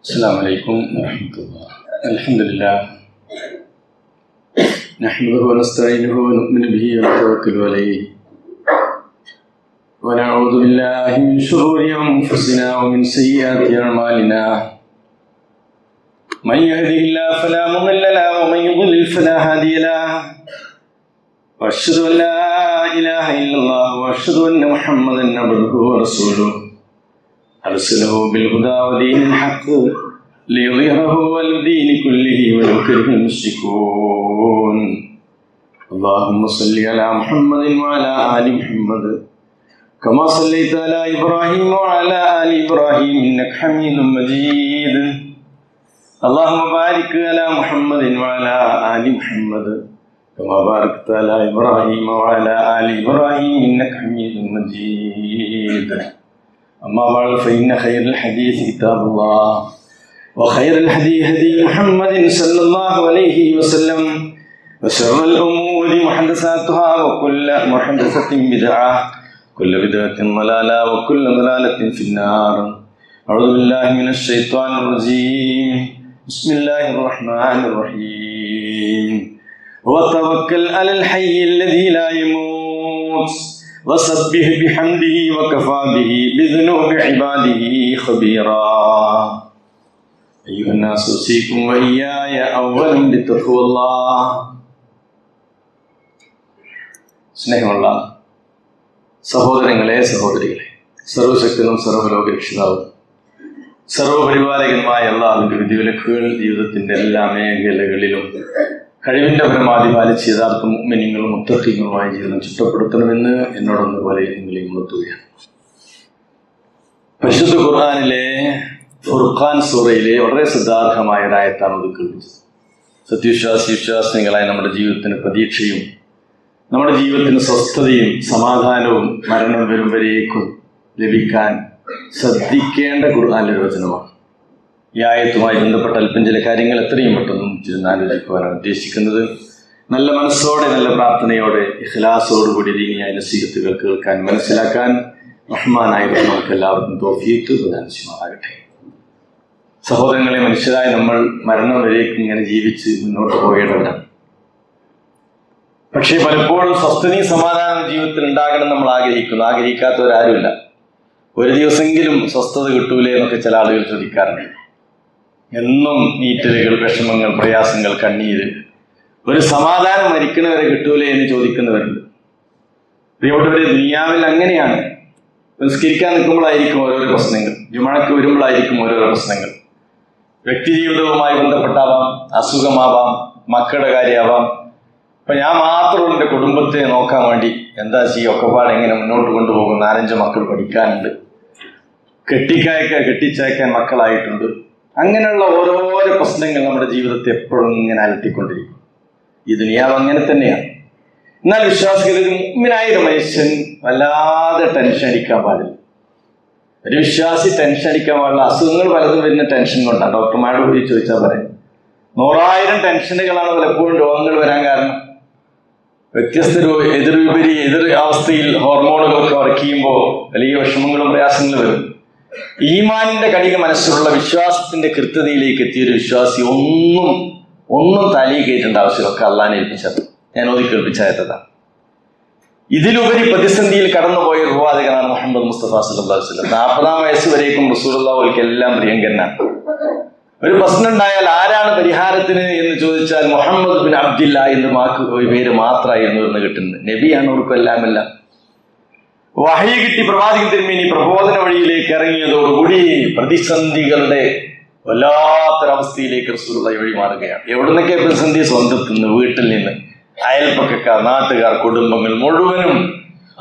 السلام عليكم ورحمة الله الحمد لله نحمده ونستعينه ونؤمن به ونتوكل عليه ونعوذ بالله من شرور أنفسنا ومن سيئات أعمالنا من يهده الله فلا مضل له ومن يضلل فلا هادي له وأشهد أن لا إله إلا الله وأشهد أن محمدا عبده ورسوله أرسله بالهدى ودين الحق ليظهره على الدين كله ولو كره المشركون. اللهم صل على محمد وعلى آل محمد. كما صليت على إبراهيم وعلى آل إبراهيم إنك حميد مجيد. اللهم بارك على محمد وعلى آل محمد. كما باركت على إبراهيم وعلى آل إبراهيم إنك حميد مجيد. أما بعد فإن خير الحديث كتاب الله وخير الهدي هدي محمد صلى الله عليه وسلم وشر الأمور محدثاتها وكل محدثة بدعة كل بدعة ضلالة وكل ضلالة في النار. أعوذ بالله من الشيطان الرجيم. بسم الله الرحمن الرحيم. وتوكل على الحي الذي لا يموت. وسبح بحمده وكفى به بذنوب عباده خبيرا أيها الناس أوصيكم وإياي أولا بتقوى الله സ്നേഹമുള്ള സഹോദരങ്ങളെ സഹോദരികളെ സർവശക്തനും സർവ്വലോക രക്ഷിതാവും സർവപരിപാലകനുമായ അള്ളാഹുവിന്റെ വിധിവിലക്കുകൾ ജീവിതത്തിന്റെ എല്ലാ മേഖലകളിലും കഴിവിന്റെ പരമാവധി പാലിച്ച് യഥാർത്ഥ മിനിങ്ങളും മുത്തഹീങ്ങളുമായ ജീവിതം ചുറ്റപ്പെടുത്തണമെന്ന് എന്നോടൊന്ന് പോലെ നിങ്ങളെ ഉണർത്തുകയാണ് പരിശുദ്ധ ഖുർആാനിലെ ഫുർഖാൻ സൂറയിലെ വളരെ ശ്രദ്ധാർഹമായ ഒരായത്താണ് ഇത് കേൾപ്പിച്ചത്. സത്യവിശ്വാസി വിശ്വാസങ്ങളായ നമ്മുടെ ജീവിതത്തിന് പ്രതീക്ഷയും നമ്മുടെ ജീവിതത്തിന് സ്വസ്ഥതയും സമാധാനവും മരണം വരും വരേക്കും ലഭിക്കാൻ ശ്രദ്ധിക്കേണ്ട ഖുർആാനിലെ വചനമാണ്. ഈ ബന്ധപ്പെട്ട അല്പം ചില കാര്യങ്ങൾ എത്രയും പെട്ടെന്നും ആലോചിക്കുവാനാണ് ഉദ്ദേശിക്കുന്നത്. നല്ല മനസ്സോടെ നല്ല പ്രാർത്ഥനയോടെ ഇഖ്ലാസോടുകൂടി ദീനിയായ നസീഹത്തുകൾ കേൾക്കാൻ മനസ്സിലാക്കാൻ റഹ്മാനായിരുന്നു നമുക്ക് എല്ലാവർക്കും തോഫീത്ത് പ്രധാനമാകട്ടെ സഹോദരങ്ങളെ മനുഷ്യരായ നമ്മൾ മരണം വരേക്കും ഇങ്ങനെ ജീവിച്ച് മുന്നോട്ട് പോകേണ്ടവരാണ് പക്ഷേ പലപ്പോഴും സ്വസ്ഥനി സമാധാനം ജീവിതത്തിൽ ഉണ്ടാകണം നമ്മൾ ആഗ്രഹിക്കുന്നു. ആഗ്രഹിക്കാത്തവരാരുമില്ല. ഒരു ദിവസമെങ്കിലും സ്വസ്ഥത കിട്ടൂലേ എന്നൊക്കെ ചില ആളുകൾ ചോദിക്കാറുണ്ട്. എന്നും നീറ്റലുകൾ വിഷമങ്ങൾ പ്രയാസങ്ങൾ കണ്ണീര്. ഒരു സമാധാനം മരിക്കുന്നവരെ കിട്ടൂലേ എന്ന് ചോദിക്കുന്നവരുണ്ട്. പ്രിയപ്പെട്ടവരെ ദുനിയാവിൽ അങ്ങനെയാണ്. നിസ്കരിക്കാൻ നിൽക്കുമ്പോഴായിരിക്കും ഓരോരോ പ്രശ്നങ്ങൾ. ജുമഴക്ക് വരുമ്പോഴായിരിക്കും ഓരോരോ പ്രശ്നങ്ങൾ. വ്യക്തി ജീവിതവുമായി ബന്ധപ്പെട്ടാവാം അസുഖമാവാം മക്കളുടെ കാര്യമാവാം. ഇപ്പൊ ഞാൻ മാത്രം എന്റെ കുടുംബത്തെ നോക്കാൻ വേണ്ടി എന്താ ചെയ്യുക? ഒക്കെപ്പാട് എങ്ങനെ മുന്നോട്ട് കൊണ്ടുപോകും. നാലഞ്ച് മക്കൾ പഠിക്കാനുണ്ട്. കെട്ടിക്കായ്ക്കാൻ കെട്ടിച്ചയക്കാൻ മക്കളായിട്ടുണ്ട്. അങ്ങനെയുള്ള ഓരോരോ പ്രശ്നങ്ങൾ നമ്മുടെ ജീവിതത്തെ എപ്പോഴും ഇങ്ങനെ അലട്ടിക്കൊണ്ടിരിക്കും. ഈ ദുനിയാവ് അങ്ങനെ തന്നെയാണ്. എന്നാൽ വിശ്വാസികളിൽ ഒരു മനുഷ്യൻ വല്ലാതെ ടെൻഷൻ അടിക്കാൻ പാടില്ല. ഒരു വിശ്വാസി ടെൻഷൻ അടിക്കാൻ പാടില്ല. അസുഖങ്ങൾ പലതും വരുന്ന ടെൻഷൻ കൊണ്ടാണ്. ഡോക്ടർമാരോട് കൂടി ചോദിച്ചാൽ പറയും. നൂറായിരം ടെൻഷനുകളാണ് പലപ്പോഴും രോഗങ്ങൾ വരാൻ കാരണം. വ്യത്യസ്ത എതിർവിപരി എതിർ വിപരി എതിർ അവസ്ഥയിൽ ഹോർമോണുകളൊക്കെ വർക്ക് ചെയ്യുമ്പോൾ വലിയ വിഷമങ്ങളും പ്രയാസങ്ങളും വരും. ഈമാനിന്റെ കടിക മനസ്സിലുള്ള വിശ്വാസത്തിന്റെ കൃത്യതയിലേക്ക് എത്തിയൊരു വിശ്വാസി ഒന്നും ഒന്നും തലയിൽ കയറ്റേണ്ട ആവശ്യമൊക്കെ അള്ളാനെ ഏൽപ്പിച്ചത്. ഞാൻ ഓതി കേൾപ്പിച്ചായതാണ് ഇതിലുപരി പ്രതിസന്ധിയിൽ കടന്നുപോയ പ്രവാചകനാണ് മുഹമ്മദ് മുസ്തഫ സല്ലല്ലാഹു നാൽപ്പതാം വയസ്സ് വരേക്കും റസൂലുള്ളാഹിക്ക് എല്ലാം പ്രിയങ്കരനാണ് ഒരു പ്രശ്നം ഉണ്ടായാൽ ആരാണ് പരിഹാരത്തിന് എന്ന് ചോദിച്ചാൽ മുഹമ്മദ് ബിൻ അബ്ദില്ല എന്ന് മാക്ക് പേര് മാത്രമായിരുന്നു എന്ന് കിട്ടുന്നത്. നബിയാണ് അവർക്കും എല്ലാം എല്ലാം വഹി കിട്ടി പ്രവാചകൻ തിരുമേനി പ്രബോധന വഴിയിലേക്ക് ഇറങ്ങിയതോടുകൂടി പ്രതിസന്ധികളുടെ വല്ലാത്തൊരവസ്ഥയിലേക്ക് റസൂലുള്ള വഴി മാറുകയാണ്. എവിടുന്നൊക്കെ പ്രതിസന്ധി? സ്വന്തത്തിൽ നിന്ന് വീട്ടിൽ നിന്ന്. അയൽപ്പക്കക്കാർ നാട്ടുകാർ കുടുംബങ്ങൾ മുഴുവനും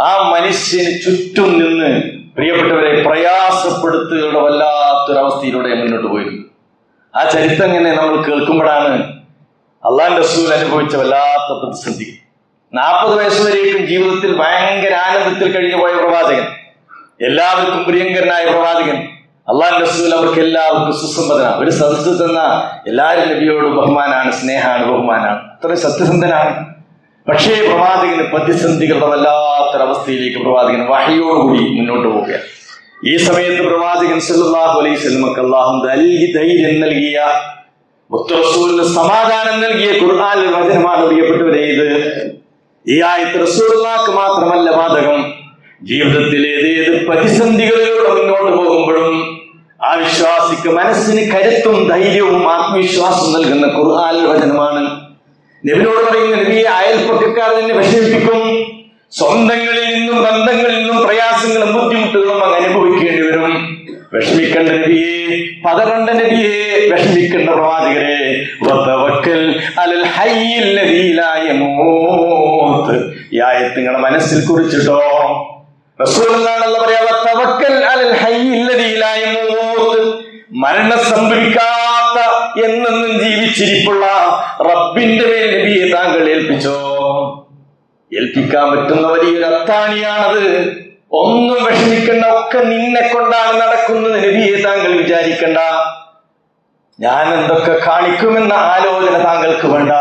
ആ മനുഷ്യന് ചുറ്റും നിന്ന് പ്രിയപ്പെട്ടവരെ പ്രയാസപ്പെടുത്തുകയുടെ വല്ലാത്തൊരവസ്ഥയിലൂടെ മുന്നോട്ട് പോയിരുന്നു ആ ചരിത്രം ഇങ്ങനെ നമ്മൾ കേൾക്കുമ്പോഴാണ് അള്ളാൻ റസൂൽ അനുഭവിച്ച വല്ലാത്ത പ്രതിസന്ധി. നാൽപ്പത് വയസ്സ് വരേക്കും ജീവിതത്തിൽ ഭയങ്കര ആനന്ദത്തിൽ കഴിഞ്ഞു പോയ പ്രവാചകൻ. എല്ലാവർക്കും പ്രിയങ്കരനായ പ്രവാചകൻ. അള്ളാഹു റസൂൽ അവർക്ക് എല്ലാവർക്കും സുസമ്മതനാണ് ഒരു സദസ് തന്ന എല്ലാവരും നബിയോട് ബഹുമാനാണ് സ്നേഹമാണ് ബഹുമാനാണ്. അത്ര സത്യസന്ധനാണ് പക്ഷേ പ്രവാചകന് പ്രതിസന്ധികളുടെ അവസ്ഥയിലേക്ക് പ്രവാചകൻ വഹയോടുകൂടി മുന്നോട്ട് പോവുകയാണ്. ഈ സമയത്ത് പ്രവാചകൻ സല്ലല്ലാഹു അലൈഹി സ്വലമക്ക് അല്ലാഹു നൽകി ധൈര്യം നൽകിയ സമാധാനം നൽകിയ ഖുർആൻ വചനമാണ് പ്രിയപ്പെട്ടവരെ ഇത്. ഈ ആയത്ത് റസൂലുള്ളാക്ക് മാത്രമല്ല ബാധകം. ജീവിതത്തിൽ ഏതേത് പ്രതിസന്ധികളിലൂടെ മുന്നോട്ട് പോകുമ്പോഴും ആ വിശ്വാസിക്ക് മനസ്സിന് കരുത്തും ധൈര്യവും ആത്മവിശ്വാസം നൽകുന്ന ഖുർആൻ വചനമാണ്. നബിനോട് പറയുന്ന നബിയെ അയൽപ്പൊക്കാർ നിന്നെ വിഷമിപ്പിക്കും. സ്വന്തങ്ങളിൽ നിന്നും ബന്ധങ്ങളിൽ നിന്നും പ്രയാസങ്ങളും ബുദ്ധിമുട്ടുകളും അങ്ങ് അനുഭവിക്കേണ്ടി വരും. വിഷമിക്കേണ്ട നബിയെ പതറണ്ട നബിയെ വിഷമിക്കേണ്ട പ്രവാചകരെ. അലൽ ഹയ്യിൽ യമൂത്ത് ഈ ആയത്ത് നിങ്ങളുടെ മനസ്സിൽ കുറിച്ചിട്ടോ? റസൂലുള്ളാഹി പറയാ വതവക്കൽ അലൽ ഹയ്യിൽ ലദീ ലാ യമൂത്ത്. മരണം സംഭവിക്കാത്ത എന്നെന്നും ജീവിച്ചിരിപ്പുള്ള റബ്ബിന്റെ മേൽ നബിയെ താങ്കൾ ഏൽപ്പിച്ചോ? ഏൽപ്പിക്കാൻ പറ്റുന്ന വലിയൊരു അത്താണിയാണത്. ഒന്നും വിഷമിക്കണ്ട ഒക്കെ നിന്നെ കൊണ്ടാണ് നടക്കുന്നത്. നബിയെ താങ്കൾ വിചാരിക്കണ്ട. ഞാൻ എന്തൊക്കെ കാണിക്കുമെന്ന ആലോചന താങ്കൾക്ക് വേണ്ട.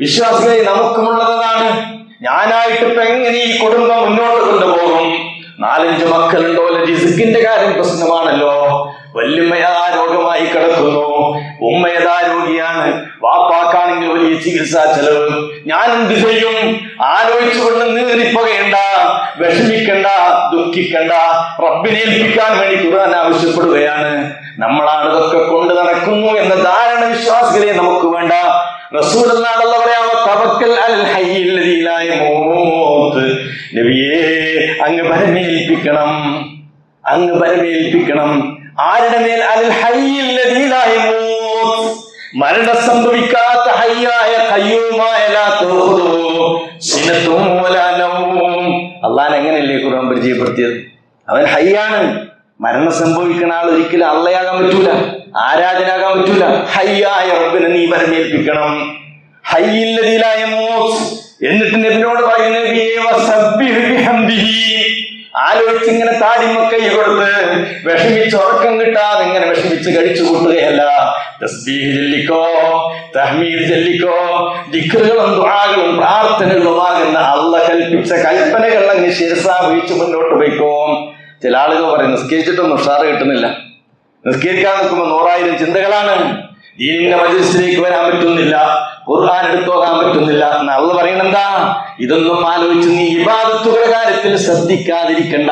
വിശ്വാസികളെ നമുക്കുമുള്ളതാണ് ഞാനായിട്ട് ഇപ്പൊ എങ്ങനെ ഈ കുടുംബം മുന്നോട്ട് കൊണ്ടുപോകും? നാലഞ്ച് മക്കളുണ്ടോ? ജിസുക്കിന്റെ കാര്യം പ്രശ്നമാണല്ലോ. വല്യമ്മയാ രോഗമായി കിടക്കുന്നു. ഉമ്മയതാ രോഗിയാണ്. വാപ്പാക്കാണെങ്കിൽ വലിയ ചികിത്സാ ചെലവ്. ഞാൻ എന്ത് ചെയ്യും? ആലോചിച്ചുകൊണ്ട് നീറിപ്പോകേണ്ട വിഷമിക്കണ്ട ദുഃഖിക്കണ്ട. റബ്ബിനെ ഏൽപ്പിക്കാൻ വേണ്ടി ഖുർആൻ ആവശ്യപ്പെടുകയാണ്. നമ്മളാണ് ഇതൊക്കെ കൊണ്ട് നടക്കുന്നു എന്ന ധാരണ വിശ്വാസികളെ നമുക്ക് വേണ്ട. റസൂൽ എന്നാണല്ലോ നബിയേ അങ്ങ് പരമേൽപ്പിക്കണം അങ്ങ് പരമേൽപ്പിക്കണം ആരുടെ മേൽ അൽ യമൂത്ത്? മരണം സംഭവിക്കാത്ത ഹയ്യായ കയ്യൂമായ അള്ളാൻ എങ്ങനെയല്ലേ ഖുർആൻ പരിചയപ്പെടുത്തിയത്? അവൻ ഹയ്യാണ് മരണം സംഭവിക്കുന്ന ആൾ ഒരിക്കലും അള്ളയാകാൻ പറ്റൂല. ആരാധനാകാൻ പറ്റൂല. ഹയ്യായ റബ്ബിനെ നീ ഹയ്യില്ലതിലായ മോത്ത് എന്നിട്ട് നബിനോട് പറയുന്ന. ആലോചിച്ച് ഇങ്ങനെ താടിമക്കൈ കൊടുത്ത് വിഷമിച്ച് ഉറക്കം കിട്ടാതെ ഇങ്ങനെ വിഷമിച്ച് കഴിച്ചു കൂട്ടുകയല്ല. തസ്ബീഹ് ചൊല്ലിക്കോ തഹ്മീദ് ചൊല്ലിക്കോ ദിക്റുകളും ദുആകളും പ്രാർത്ഥനകളുമാകുന്ന അള്ള കൽപ്പിച്ച കൽപ്പനകൾ അങ്ങ് ശിരസാവഹിച്ച് മുന്നോട്ട് വയ്ക്കും. ചില ആളുകൾ പറയും നിസ്കരിച്ചിട്ടൊന്നും ഉഷാറ് കിട്ടുന്നില്ല. നിസ്കരിക്കാൻ നിൽക്കുമ്പോൾ നൂറായിരം ചിന്തകളാണ്. ദീനിന്റെ മജലിസിലേക്ക് വരാൻ പറ്റുന്നില്ല. ഖുർആൻ എടുത്തു പോകാൻ പറ്റുന്നില്ല എന്ന് അള്ള പറയണെന്താ ഇതൊന്നും ആലോചിച്ച് നീ ഇബാദത്തുകളുടെ കാര്യത്തിൽ ശ്രദ്ധിക്കാതിരിക്കണ്ട.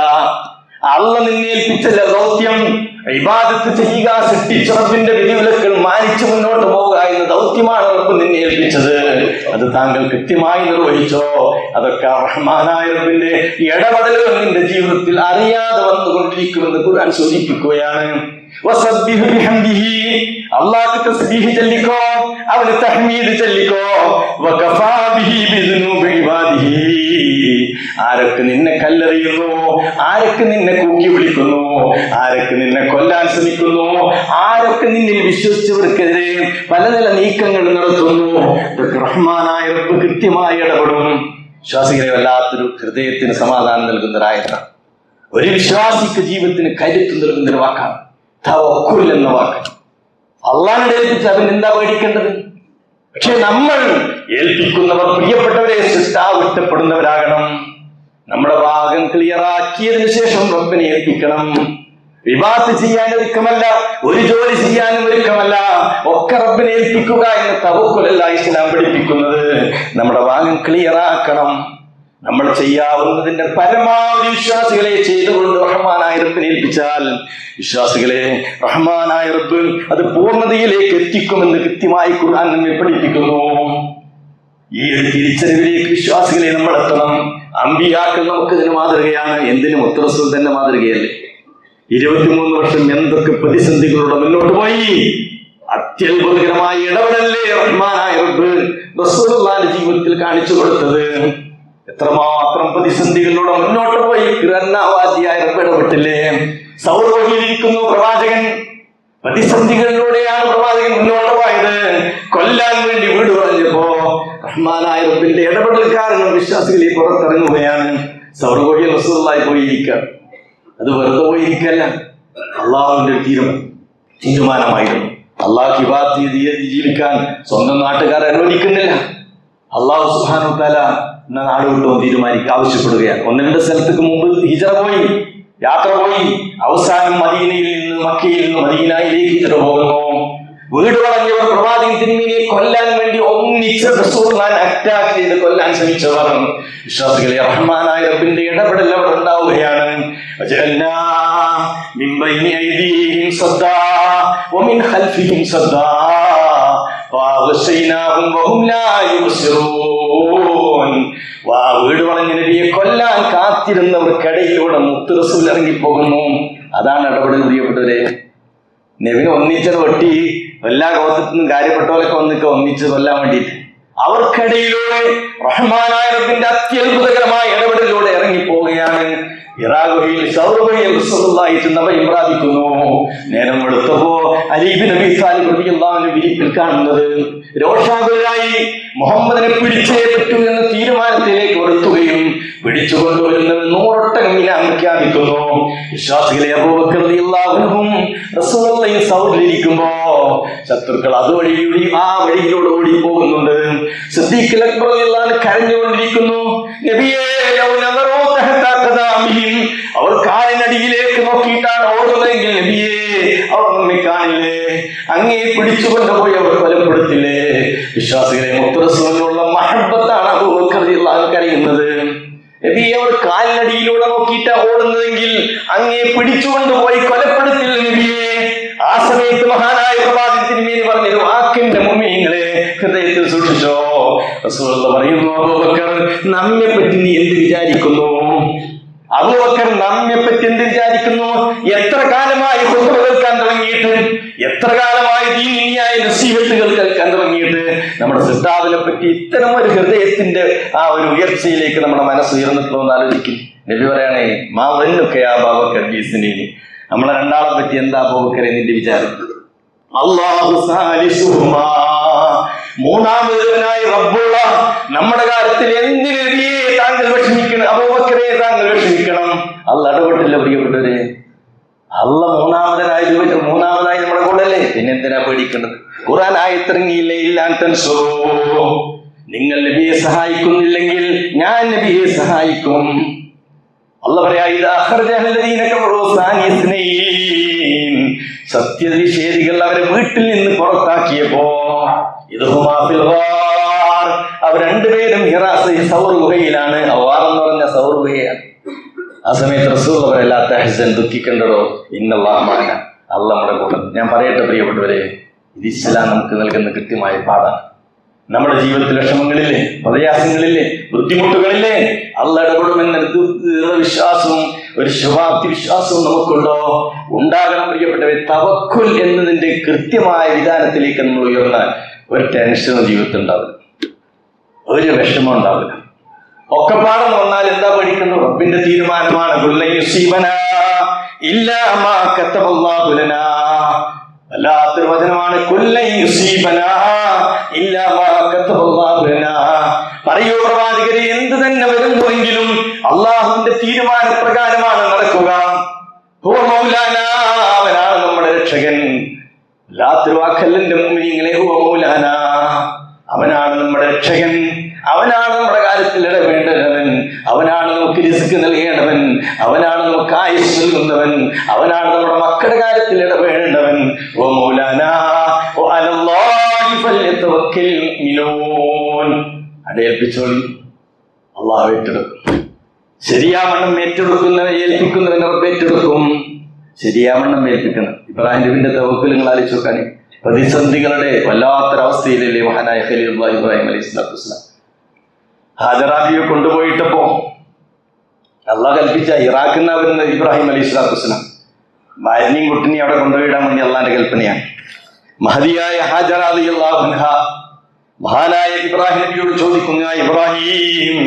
അള്ള നിന്നെ ഏൽപ്പിച്ച ദൗത്യം. ഇബാദത്ത് ചെയ്യുക സൃഷ്ടിച്ചറപ്പിന്റെ വിധിവിലക്കൾ മാനിച്ചു മുന്നോട്ട് പോവുക എന്ന ദൗത്യമാണ് ഉറപ്പ് നിന്നെ ഏൽപ്പിച്ചത്. അത് താങ്കൾ കൃത്യമായി നിർവഹിച്ചോ? അതൊക്കെ റഹ്മാനായ ഇടപെടലുകൾ നിന്റെ ജീവിതത്തിൽ അറിയാതെ വന്നുകൊണ്ടിരിക്കുമെന്ന് ഖുർആൻ സൂചിപ്പിക്കുകയാണ്. അല്ലാഹു തസ്ബീഹ് ചൊല്ലിക്കോ? അവന് തഹ്മീദ് ചൊല്ലിക്കോ? വകഫാ ബിഹി ഇബാദിഹി. ആരൊക്കെ നിന്നെ കല്ലെറിയുന്നു? ആരൊക്കെ നിന്നെ കൂക്കി വിളിക്കുന്നു? ആരൊക്കെ നിന്നെ കൊല്ലാൻ ശ്രമിക്കുന്നു? ആരൊക്കെ നിന്നിൽ വിശ്വസിച്ചവർക്കെതിരെ പല നില നീക്കങ്ങൾ നടത്തുന്നു? റഹ്മാനായ റബ്ബ് കൃത്യമായി ഇടപെടും. വിശ്വാസികളെ വല്ലാത്തൊരു ഹൃദയത്തിന് സമാധാനം നൽകുന്ന നൽകുന്നൊരായത്താണ് ഒരു വിശ്വാസിക്ക് ജീവിതത്തിന് കരുത്ത് നൽകുന്ന ഒരു വാക്കാണ് തവക്കുൽ എന്ന വാക്ക്. അള്ളാഹിനെ ഏൽപ്പിച്ച് അവൻ എന്താ പേടിക്കേണ്ടത്? പക്ഷെ നമ്മൾ ഏൽപ്പിക്കുന്നവർ പ്രിയപ്പെട്ടവരെ ഇഷ്ടപ്പെടുന്നവരാകണം നമ്മുടെ ഭാഗം ക്ലിയറാക്കിയതിനു ശേഷം റബ്ബിനെ ഏൽപ്പിക്കണം. വിവാഹത്ത് ചെയ്യാൻ ഒരുക്കമല്ല ഒരു ജോലി ചെയ്യാനും ഒരുക്കമല്ല. ഒക്കെ റബ്ബിനെ ഏൽപ്പിക്കുക എന്ന് തവക്കുലല്ല ഇസ്ലാം പഠിപ്പിക്കുന്നത്. നമ്മുടെ ഭാഗം ക്ലിയറാക്കണം നമ്മൾ ചെയ്യാവുന്നതിന്റെ പരമാവധി വിശ്വാസികളെ ചെയ്തുകൊണ്ട് റഹ്മാനായ റബ്ബിനെ ഏൽപ്പിച്ചാൽ വിശ്വാസികളെ റഹ്മാനായ റബ്ബ് അത് പൂർണതയിലേക്ക് എത്തിക്കുമെന്ന് കൃത്യമായി ഖുർആൻ നമ്മെ പഠിപ്പിക്കുന്നു. ഈ ഒരു തിരിച്ചറിവിലേക്ക് വിശ്വാസികളെ നമ്മൾ എത്തണം. അമ്പിയാക്കൾ നമുക്ക് ഇതിന് മാതൃകയാണ്. എന്തിനും ഉത്തരസ്വൽ തന്നെ മാതൃകയല്ലേ? ഇരുപത്തിമൂന്ന് വർഷം എന്തൊക്കെ പ്രതിസന്ധികളോടെ മുന്നോട്ട് പോയി? അത്യത്ഭുതകരമായ ഇടപെടലേ റഹ്മാനായ റബ്ബ് റസൂലുള്ളാഹിന്റെ ജീവിതത്തിൽ കാണിച്ചു കൊടുത്തത്. എത്രമാത്രം പ്രതിസന്ധികളിലൂടെ മുന്നോട്ട് പോയി? കിറന്നാവാദിയായ ഇടപെടപ്പെട്ടില്ലേ? സൗരഭയിലിരിക്കുന്നു പ്രവാചകൻ. പ്രതിസന്ധികളിലൂടെയാണ് പ്രവാചകൻ മുന്നോട്ട് പോയത്. കൊല്ലാൻ വേണ്ടി വീട് പറഞ്ഞപ്പോ റഹ്മാനായ റബ്ബിന്റെ ഇടപെടൽ കാരണം വിശ്വാസികൾ ഈ പുറത്തിറങ്ങുകയാണ്. സൗർവഹി റസൂലായി പോയിരിക്കുക. അത് വെറുതെ പോയിരിക്കല്ല അള്ളാഹുവിന്റെ തീരുമാനം തീരുമാനമായിരുന്നു. അള്ളാഹ് ഹിബാത്ത് ജീവിക്കാൻ സ്വന്തം നാട്ടുകാർ അനുവദിക്കുന്നില്ല. അള്ളാഹു സുഹാനു തല നാട് വിട്ടോ തീരുമാനിക്കുക ആവശ്യപ്പെടുകയാണ്. ഒന്ന് രണ്ട് സ്ഥലത്തേക്ക് മുമ്പ് ഹിജറ പോയി യാത്ര പോയി. അവസാനം മദീനയിൽ നിന്ന് മക്കയിൽ നിന്ന് മദീനയിലേക്ക് ഹിജറ പോകുന്നു. വീട് വളഞ്ഞവർ പ്രവാചകൻ തിരുമേനിയെ കൊല്ലാൻ വേണ്ടി ഒന്നിച്ച് അറ്റാക്ക് ചെയ്ത് കൊല്ലാൻ ശ്രമിച്ചവർ. വിശ്വാസികളെ റഹ്മാനായ റബ്ബിന്റെ ഇടപെടൽ അവിടെ ഉണ്ടാവുകയാണ്. ബൈനി ഐദീഹിം സദ്ദാ വമിൻ ഖൽഫിഹിം വീട് വളഞ്ഞ നബിയെ കൊല്ലാൻ കാത്തിരുന്നവർക്കിടയിലൂടെ മുത്തുറസൂൽ ഇറങ്ങിപ്പോകുന്നു. അതാണ് ഇടപെടൽ പ്രിയപ്പെട്ടവരെ. നബിനെ ഒന്നിച്ചത് വെട്ടി എല്ലാ ഗോത്രത്തിനും കാര്യപ്പെട്ടവരൊക്കെ വന്നിട്ട് ഒന്നിച്ച് കൊല്ലാൻ വേണ്ടിയിട്ട്. അവർക്കിടയിലൂടെ റഹ്മാനായ റബ്ബിന്റെ അത്യത്ഭുതകരമായ ഇടപെടലിലൂടെ ഇറങ്ങിപ്പോവുകയാണ്. പ്രാപിക്കുന്നു നേരം വെളുത്തപ്പോ അലീബ് കാണുന്നത് രോഷാകുലരായി മുഹമ്മദിനെ പിടിച്ചേ പറ്റൂ എന്ന തീരുമാനത്തിലേക്ക് എടുത്തുകയും പിടിച്ചു കൊണ്ടുവരുന്നത് നൂറൊട്ടകം ഇനാം പ്രഖ്യാപിക്കുന്നു വിശ്വാസികളെ സൗദിലിരിക്കുമ്പോ ശത്രുക്കൾ അതുവഴി ആ വഴിയിലൂടെ ഓടി പോകുന്നുണ്ട് സിദ്ദീഖ് അക്ബർ കരഞ്ഞുകൊണ്ടിരിക്കുന്നു. അവർ കാലിനടിയിലേക്ക് നോക്കിയിട്ടാണ് ഓടുന്നതെങ്കിൽ നബിയേ അവർ നമ്മെ കാണില്ലേ? അങ്ങേ പിടിച്ചുകൊണ്ടുപോയി അവർ കൊലപ്പെടുത്തില്ലേ? വിശ്വാസികളെ മുത്തറസുള്ള മഹബത്താണ് അബൂബക്കർ നബിയെ അവർ കാലിനടിയിലൂടെ നോക്കിയിട്ട് ഓടുന്നതെങ്കിൽ അങ്ങേ പിടിച്ചുകൊണ്ട് പോയി കൊലപ്പെടുത്തില്ല നബിയെ. ആ സമയത്ത് മഹാനായ പ്രവാചകത്തിന് മേൽ പറഞ്ഞൊരു വാക്കിന്റെ മുമ്മിങ്ങളെ ഹൃദയത്തിൽ സൂക്ഷിച്ചോ. പറയുന്നു അബൂബക്കർ നമ്മെ പറ്റി നീ എന്ത് വിചാരിക്കുന്നു? അബൂബക്കർ നമ്മെ പറ്റി എന്ത് വിചാരിക്കുന്നു? എത്ര കാലമായി കേൾക്കാൻ തുടങ്ങിയിട്ട് എത്ര കാലമായി ദീനിയായ നസീഹത്തുകൾ കേൾക്കാൻ തുടങ്ങിയിട്ട് നമ്മുടെ സിദ്ധാവിനെ പറ്റി ഇത്തരം ഒരു ഹൃദയത്തിന്റെ ആ ഒരു ഉയർച്ചയിലേക്ക് നമ്മുടെ മനസ്സ് ഉയർന്നിട്ടുണ്ടോ എന്ന് ആലോചിക്കും. നബി പറയണേ മാ വന്നൊക്കെ ആ ബാബക്കർ ബീസിനെ നമ്മളെ രണ്ടാളെ പറ്റി എന്താ ബാബക്കരെ നിന്റെ വിചാരം? മൂന്നാമതവനായി റബ്ബുള്ള നമ്മുടെ കാര്യത്തിൽ എന്തിനെ താങ്കൾ വിഷമിക്കണം അബൂബക്കറെ താങ്കൾ വിഷമിക്കണം. അല്ല ഇടപെട്ടില്ല പ്രിയപ്പെട്ടവരെ. അല്ല മൂന്നാമതനായി മൂന്നാമതായി നമ്മുടെ കൂടല്ലേ പിന്നെ എന്തിനാ പേടിക്കേണ്ടത്? ഖുറാൻ ആയത്തിറങ്ങിയില്ലേ? ഇല്ലാൻ നിങ്ങൾ നബിയെ സഹായിക്കുന്നില്ലെങ്കിൽ ഞാൻ നബിയെ സഹായിക്കും. അല്ല പറയാ. സത്യനിഷേധികൾ അവരെ വീട്ടിൽ നിന്ന് പുറത്താക്കിയപ്പോ ഇത്. അവർ രണ്ടുപേരും സൗർ ഗുഹയിലാണ്. അവർ എന്ന് പറഞ്ഞ സൗർ ഗുഹയാണ്. ആ സമയത്ത് റസൂൽ അവരെല്ലാത്ത ഹസൻ ദുഃഖിക്കേണ്ടടോ? ഇന്നല്ലാഹ്മാന അല്ല നമ്മുടെ കൂടെ. ഞാൻ പറയട്ടെ പ്രിയപ്പെട്ടവരെ ഇത് ഇസ്ലാം നമുക്ക് നൽകുന്ന കൃത്യമായ പാഠമാണ്. നമ്മുടെ ജീവിതത്തിൽ വിഷമങ്ങളില്ലേ? പ്രയാസങ്ങളില്ലേ? ബുദ്ധിമുട്ടുകളില്ലേ? അല്ല ഇടപെടുമെന്ന വിശ്വാസവും ഒരു ശുഭാപ്തി വിശ്വാസവും നമുക്കുണ്ടോ? ഉണ്ടാകണം പ്രിയപ്പെട്ടവരെ തവക്കുൽ എന്നതിന്റെ കൃത്യമായ വിധാനത്തിലേക്ക് നമ്മൾ ഉയർന്നാൽ ഒരു ടെൻഷനും ജീവിതത്തിൽ ഉണ്ടാവില്ല. ഒരു വിഷമം ഉണ്ടാവില്ല. ഒക്കെ പാടം വന്നാൽ എന്താ പഠിക്കുന്നു? റബ്ബിന്റെ തീരുമാനമാണ്. വല്ലാത്തൊരു വചനമാണ്. പറയൂ പ്രവാചകരെ എന്ത് തന്നെ വരുന്നുവെങ്കിലും അള്ളാഹുവിന്റെ തീരുമാനപ്രകാരമാണ് നടക്കുക. അവനാണ് നമ്മുടെ രക്ഷകൻ. വല്ലാത്തൊരു വാക്കല്ലന്റെ ഹുവ മൗലാനാ. അവനാണ് നമ്മുടെ രക്ഷകൻ. അവനാണ് നമ്മുടെ ഇടപെടേണ്ടവൻ അവനാണ് നമുക്ക് റിസ്ക് നൽകേണ്ടവൻ അവനാണ് നമുക്ക് ആയുസ് നൽകുന്നവൻ അവനാണ് നമ്മുടെ മക്കളുടെ കാര്യത്തിൽ ഇടപെടേണ്ടവൻ ഓ മൗലാന ഓ അള്ളാഹു ഏറ്റെടുക്കും. ശരിയാവണ്ണം ഏറ്റെടുക്കുന്നവനെ ഏൽപ്പിക്കുന്നവനെ റബ്ബ് ഏറ്റെടുക്കും. ശരിയാവണ്ണം ഏൽപ്പിക്കണം. ഇബ്രാഹിം നബിന്റെ നിങ്ങൾ ആലോചിച്ച് നോക്കാനേ. പ്രതിസന്ധികളുടെ വല്ലാത്തൊരവസ്ഥയിലല്ലേ മഹാനായ ഖലീൽ ഇബ്രാഹിം അലൈഹി സ്വലാത്തു വസ്സലാം. ഹാജറാബിയെ കൊണ്ടുപോയിട്ടപ്പോ അള്ളാഹ് കൽപ്പിച്ച ഇറാഖിൽ നിന്ന് വരുന്ന ഇബ്രാഹിം അലി ഇസ്ലാത്തു ഭാര്യനെയും കുട്ടിനെയും അവിടെ കൊണ്ടുപോയിടാൻ വേണ്ടി അള്ളാന്റെ കൽപ്പനയാണ്. മഹതിയായ ഹാജറാദി അള്ളാഹുൻഹ മഹാനായ ഇബ്രാഹിം നബിയോട് ചോദിക്കുന്ന ഇബ്രാഹിം